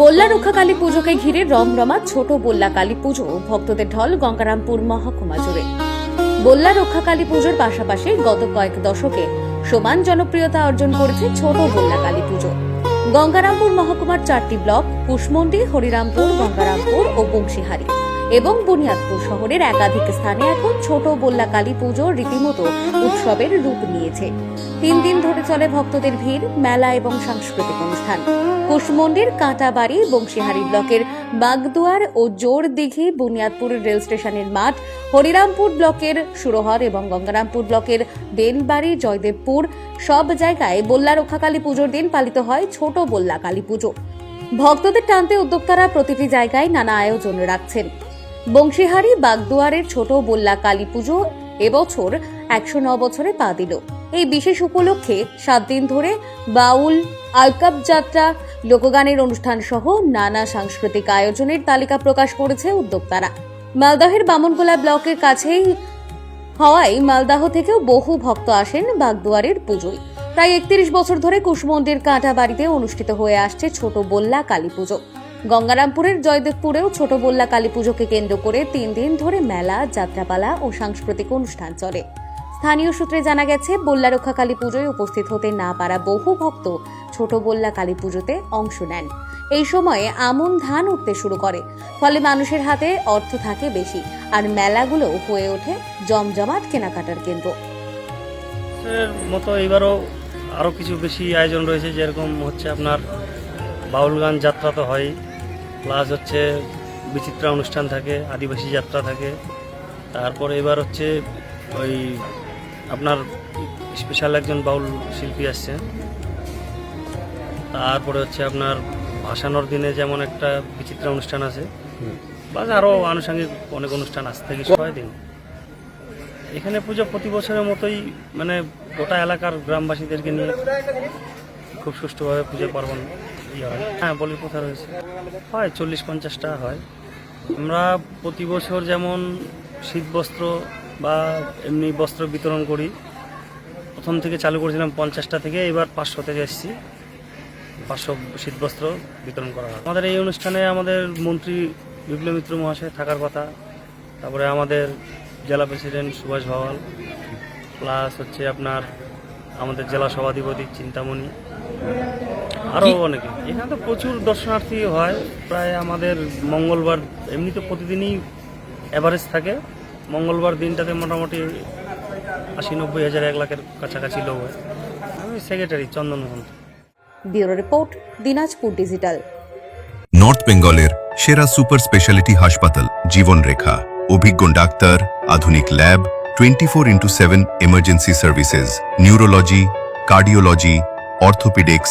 বল্লা রক্ষা কালী পুজোকে ঘিরে রমরমা, ছোট বল্লা কালী পুজো ভক্তদের ঢল গঙ্গারামপুর মহকুমা জুড়ে। বল্লা রক্ষা কালী পুজোর পাশাপাশি গত কয়েক দশকে সমান জনপ্রিয়তা অর্জন করেছে ছোট বল্লা কালী পুজো। গঙ্গারামপুর মহকুমার চারটি ব্লক, কুশমন্ডি, হরিরামপুর, গঙ্গারামপুর ও বংশীহারি। এবং বুনিয়াদপুর শহরের একাধিক স্থানে এখন ছোট বল্লা কালী পুজো রীতিমতো উৎসবের রূপ নিয়েছে। তিন দিন ধরে চলে ভক্তদের ভিড়, মেলা এবং সাংস্কৃতিক অনুষ্ঠান। কুশমন্ডির কাঁটাবাড়ি, বংশীহারি ব্লকের বাগদুয়ার ও জোর দিঘি বুনিয়াদপুর রেল স্টেশনের মাঠ, হরিরামপুর ব্লকের সুরহর এবং গঙ্গারামপুর ব্লকের বেনবাড়ি, জয়দেবপুর সব জায়গায় বল্লা রক্ষাকালী পুজোর দিন পালিত হয় ছোট বল্লা কালী পুজো। ভক্তদের টানতে উদ্যোক্তারা প্রতিটি জায়গায় নানা আয়োজন রাখছেন। বংশীহারি বাগদুয়ারের ছোট বল্লা কালী পুজো এবছর একশো ন বছরে পা দিল। এই বিশেষ উপলক্ষে সাত দিন ধরে বাউল, আলকাপ যাত্রা, লোকগানের অনুষ্ঠান সহ নানা সাংস্কৃতিক আয়োজনের তালিকা প্রকাশ করেছে উদ্যোক্তারা। মালদহের বামনগোলা ব্লকের কাছেই হওয়ায় মালদাহ থেকেও বহু ভক্ত আসেন বাগদুয়ারের পুজোয়। তাই একত্রিশ বছর ধরে কুশমন্ডির কাঁটা বাড়িতে অনুষ্ঠিত হয়ে আসছে ছোট বল্লা কালী পুজো। গঙ্গারামপুরের জয়দেবপুরেও ছোট বল্লা কালী পুজোকে কেন্দ্র করে তিন দিন ধরে মেলা, যাত্রাপালা ও সাংস্কৃতিক অনুষ্ঠান চলে। স্থানীয় সূত্রে জানা গেছে, বল্লা রক্ষা কালী পুজোয় উপস্থিত হতে না পারা বহু ভক্ত ছোট বল্লা কালী পুজোতে অংশ নেন। এই সময়ে আমন ধান উঠতে শুরু করে, ফলে মানুষের হাতে অর্থ থাকে বেশি আর মেলাগুলো হয়ে ওঠে জমজমাট কেনাকাটার কেন্দ্র। মতো এবারও আরও কিছু বেশি আয়োজন রয়েছে, যেরকম হচ্ছে আপনার বাউল গান যাত্রা তো হয় প্লাস হচ্ছে বিচিত্রা অনুষ্ঠান থাকে, আদিবাসী যাত্রা থাকে। তারপর এবার হচ্ছে ওই আপনার স্পেশাল একজন বাউল শিল্পী আসছে। তারপরে হচ্ছে আপনার ভাসানোর দিনে যেমন একটা বিচিত্রা অনুষ্ঠান আছে প্লাস আরও আনুষঙ্গিক অনেক অনুষ্ঠান আসতে থাকে ছয় দিন। এখানে পুজো প্রতি বছরের মতোই মানে গোটা এলাকার গ্রামবাসীদেরকে নিয়ে খুব সুষ্ঠুভাবে পুজো পার্বণ হয়, বলির প্রথা রয়েছে। হয়, চল্লিশ পঞ্চাশটা হয়। আমরা প্রতি বছর যেমন শীত বস্ত্র বা এমনি বস্ত্র বিতরণ করি, প্রথম থেকে চালু করেছিলাম পঞ্চাশটা থেকে, এবার পাঁচশো থেকে এসেছি। পাঁচশো শীত বস্ত্র বিতরণ করা হয়। আমাদের এই অনুষ্ঠানে আমাদের মন্ত্রী বিপ্লব মিত্র মহাশয় থাকার কথা, তারপরে আমাদের জেলা প্রেসিডেন্ট সুভাষ ভাওয়াল, প্লাস হচ্ছে আপনার আমাদের জেলা সভাধিপতি চিন্তামণি। আরও অনেকে এখানে তো প্রচুর দর্শনার্থী হয় প্রায় আমাদের মঙ্গলবার এমনি তো প্রতিদিনই অ্যাভারেজ থাকে। মঙ্গলবার দিনটাতে মোটামুটি আশি নব্বই হাজার এক লাখের কাছাকাছি লোক হয়। আমি secretary Chandan Mahanta bureau report Dinajpur digital. North বেঙ্গলের সেরা সুপার স্পেশালিটি হাসপাতাল জীবনরেখা। অভিজ্ঞ ডাক্তার আধুনিক lab twenty four into seven emergency services neurology cardiology orthopaedics